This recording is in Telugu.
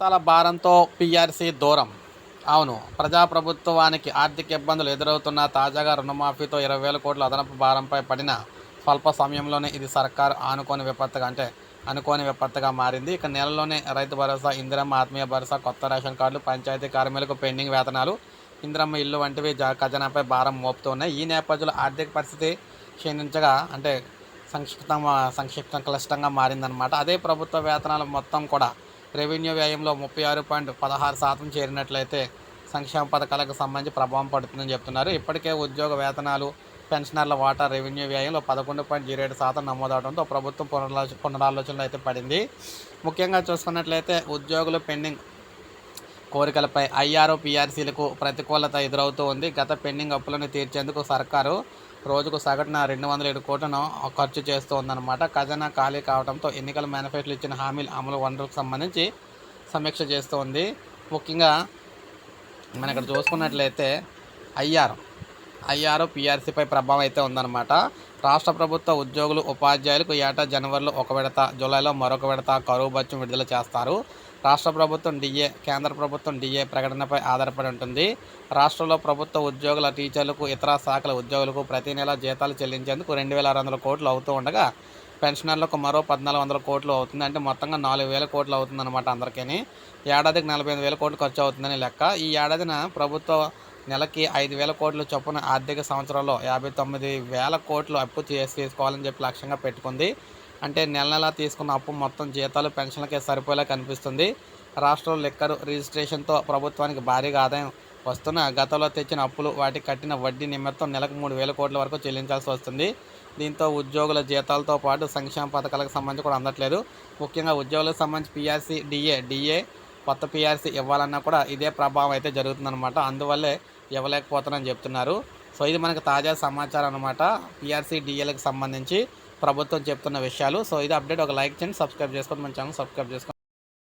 చట్టాల భారంతో పీఆర్సీ దూరం. అవును ప్రజాప్రభుత్వానికి ఆర్థిక ఇబ్బందులు ఎదురవుతున్న తాజాగా రుణమాఫీతో ఇరవై వేల కోట్ల అదనపు భారంపై పడిన స్వల్ప సమయంలోనే ఇది సర్కారు ఆనుకోని విపత్తుగా అంటే అనుకోని విపత్తుగా మారింది. ఇక నెలలోనే రైతు భరోసా ఇందిరమ్మ ఆత్మీయ భరోసా కొత్త రేషన్ కార్డులు పంచాయతీ కార్మికులకు పెండింగ్ వేతనాలు ఇందిరమ్మ ఇల్లు వంటివి ఖజానాపై భారం మోపుతున్నాయి ఈ నేపథ్యంలో ఆర్థిక పరిస్థితి క్షీణించగా అంటే సంక్షిప్త సంక్షిప్త క్లిష్టంగా మారిందనమాట అదే ప్రభుత్వ వేతనాలు మొత్తం కూడా రెవెన్యూ వ్యయంలో ముప్పై ఆరు పాయింట్ పదహారు శాతం చేరినట్లయితే సంక్షేమ పథకాలకు సంబంధించి ప్రభావం పడుతుందని చెప్తున్నారు. ఇప్పటికే ఉద్యోగ వేతనాలు పెన్షనర్ల వాటా రెవెన్యూ వ్యయంలో పదకొండు పాయింట్ జీరో ఏడు శాతం నమోదవడంతో ప్రభుత్వం పునరాలోచన పునరాలోచనలు అయితే పడింది. ముఖ్యంగా చూసుకున్నట్లయితే ఉద్యోగులు పెండింగ్ కోరికలపై ఐఆర్ఓ పీఆర్సీలకు ప్రతికూలత ఎదురవుతూ ఉంది. గత పెండింగ్ అప్పులను తీర్చేందుకు సర్కారు రోజుకు సగటున రెండు వందల ఏడు కోట్లను ఖర్చు చేస్తోందన్నమాట. ఖజానా ఖాళీ కావడంతో ఎన్నికల మేనిఫెస్టోలు ఇచ్చిన హామీల అమలు వనరులకు సంబంధించి సమీక్ష చేస్తోంది. ముఖ్యంగా మనం ఇక్కడ చూసుకున్నట్లయితే ఐఆర్ ఐఆర్ పీఆర్సీపై ప్రభావం అయితే ఉందన్నమాట. రాష్ట్ర ప్రభుత్వ ఉద్యోగులు ఉపాధ్యాయులకు ఏటా జనవరిలో ఒక విడత జూలైలో మరొక విడత కరువు బత్యం విడుదల చేస్తారు. రాష్ట్ర ప్రభుత్వం డిఏ కేంద్ర ప్రభుత్వం డిఏ ప్రకటనపై ఆధారపడి ఉంటుంది. రాష్ట్రంలో ప్రభుత్వ ఉద్యోగుల టీచర్లకు ఇతర శాఖల ఉద్యోగులకు ప్రతి నెల జీతాలు చెల్లించేందుకు రెండు వేల ఆరు వందల కోట్లు అవుతూ ఉండగా పెన్షనర్లకు మరో పద్నాలుగు వందల కోట్లు అవుతుంది. అంటే మొత్తంగా నాలుగు వేల కోట్లు అవుతుంది అనమాట అందరికీ ఏడాదికి నలభై ఐదు వేల కోట్లు ఖర్చు అవుతుందని లెక్క. ఈ ఏడాదిన ప్రభుత్వ నెలకి ఐదు వేల కోట్ల చొప్పున ఆర్థిక సంవత్సరంలో యాభై తొమ్మిది వేల కోట్లు అప్పు చేసి తీసుకోవాలని చెప్పి లక్ష్యంగా పెట్టుకుంది. అంటే నెల నెలా తీసుకున్న అప్పు మొత్తం జీతాలు పెన్షన్లకే సరిపోయేలా కనిపిస్తుంది. రాష్ట్రంలో లెక్కరు రిజిస్ట్రేషన్తో ప్రభుత్వానికి భారీగా ఆదాయం వస్తున్న గతంలో తెచ్చిన అప్పులు వాటికి కట్టిన వడ్డీ నిమిత్తం నెలకు మూడు వేల కోట్ల వరకు చెల్లించాల్సి వస్తుంది. దీంతో ఉద్యోగుల జీతాలతో పాటు సంక్షేమ పథకాలకు సంబంధించి కూడా అందట్లేదు. ముఖ్యంగా ఉద్యోగులకు సంబంధించి పీఆర్సీ డిఏ డిఏ కొత్త పీఆర్సీ ఇవ్వాలన్నా కూడా ఇదే ప్రభావం అయితే జరుగుతుందన్నమాట. అందువల్లే ఇవ్వలేకపోతానని చెప్తున్నారు. సో ఇది మనకు తాజా సమాచారం అనమాట పిఆర్సీ డిఎల్కి సంబంధించి ప్రభుత్వం చెప్తున్న విషయాలు. సో ఇది అప్డేట్. ఒక లైక్ చేయండి సబ్స్క్రైబ్ చేసుకోండి. మన ఛానల్ సబ్స్క్రైబ్ చేసుకోండి.